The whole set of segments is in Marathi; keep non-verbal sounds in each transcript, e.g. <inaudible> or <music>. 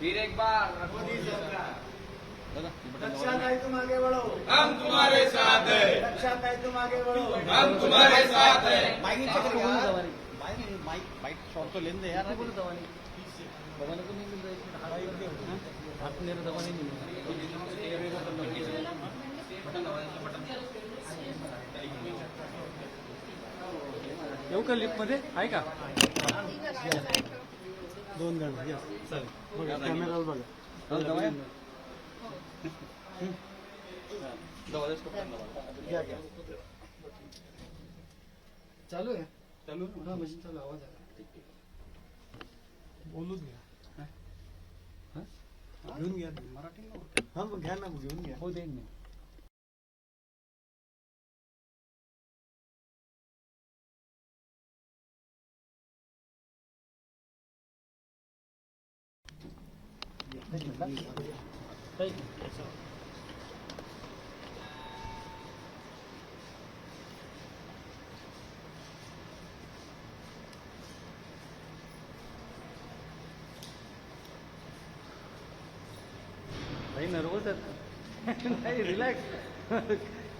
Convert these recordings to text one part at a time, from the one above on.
फिर एक बार मोदी सरकार। दादा, हे तुम आगे बढ़ो। हम तुम्हारे साथ है। रक्षा नहीं तुम आगे बढ़ो। हम तुम्हारे साथ है। Mike mike mike mike short तो लेने दे यार। दबाने को? नहीं मिल है हाथ नहीं मिल रहा है। हाथ मेरा दबाने नहीं मिल रहा। बटन दबा दे, बटन। येऊ का लिफ्टमध्ये आहे का? दोन जण कॅमेरा बघा हो. घ्या घ्या. चालू आहे? चालू हा मशीन चालू आवाज आला बोलूच घ्या. हा? घेऊन घ्या. मराठी. हा मग घ्या ना घेऊन घ्या. हो देईन मी. ताई, काही नर्वस आहेत नाही रिलॅक्स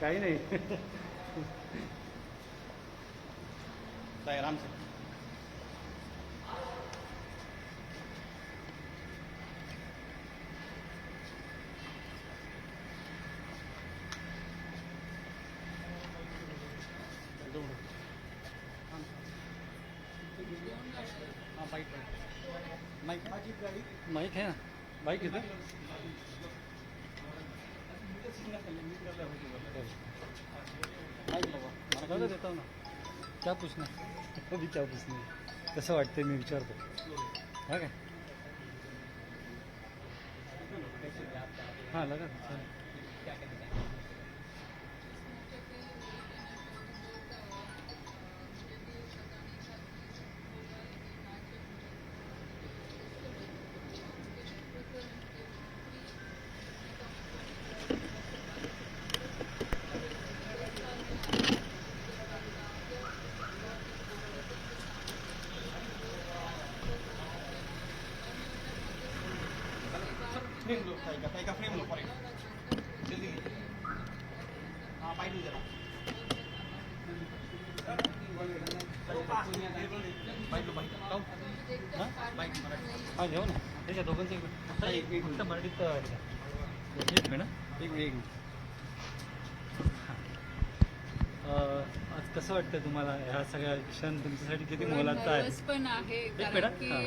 काही नाही ताई, आराम माइक है ना? माइक किधर देता हूँ ना। क्या पूछना <laughs> अभी क्या पूछना कसं वाटते मी विचारतो हा काय हाँ लगा। हाँ, फ्रेम लो ताई का ताई का फ्रेम लो फॉरेन जल्दी हाँ बाइक लो जरा बाइक लो बाइक लाओ हाँ बाइक मराठी हा घेऊ ना त्याच्या दोघांचं एक मिनिट एक- एक फक्त मराठीत हे. एक मिनिट एक मिनिट एक मिनिट अं, आज कसं वाटतं तुम्हाला? ह्या सगळ्या क्षण तुमच्यासाठी किती मोलाचा आहे? पण आहे कारण की हा.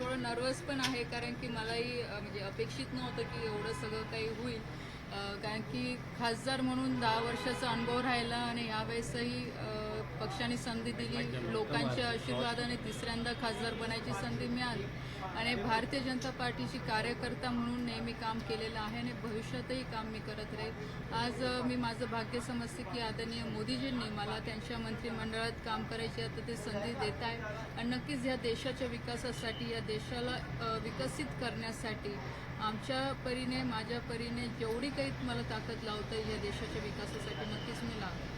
थोडं नर्वस पण आहे कारण की मलाही म्हणजे अपेक्षित नव्हतं की एवढं सगळं काही होईल. कारण की खासदार म्हणून दहा वर्षाचा अनुभव राहिला आणि यावेळेसही पक्षाने संधी दिली लोकांच्या आशीर्वादाने तिसऱ्यांदा खासदार बनायची संधी मिळाली. आणि भारतीय जनता पार्टीची कार्यकर्ता म्हणून नेहमी काम केलेलं आहे आणि भविष्यातही काम मी करत राहील. आज मी माझं भाग्य समजते की आदरणीय मोदीजींनी मला त्यांच्या मंत्रिमंडळात काम करायची आता ते संधी देत आहे. आणि नक्कीच ह्या देशाच्या विकासासाठी या देशाला विकसित करण्यासाठी आमच्या परीने माझ्या परीने जेवढी काही मला ताकद लावता या देशाच्या विकासासाठी नक्कीच मी लावते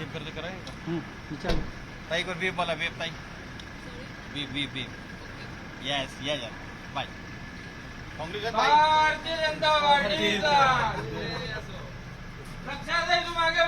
बीफ कर कराएगा चलो हम्म, ताई को बीफ बोला बीफ ताई। Beef beef beef yes yes yes bye Bharatiya Janata party रक्षा से तुम आगे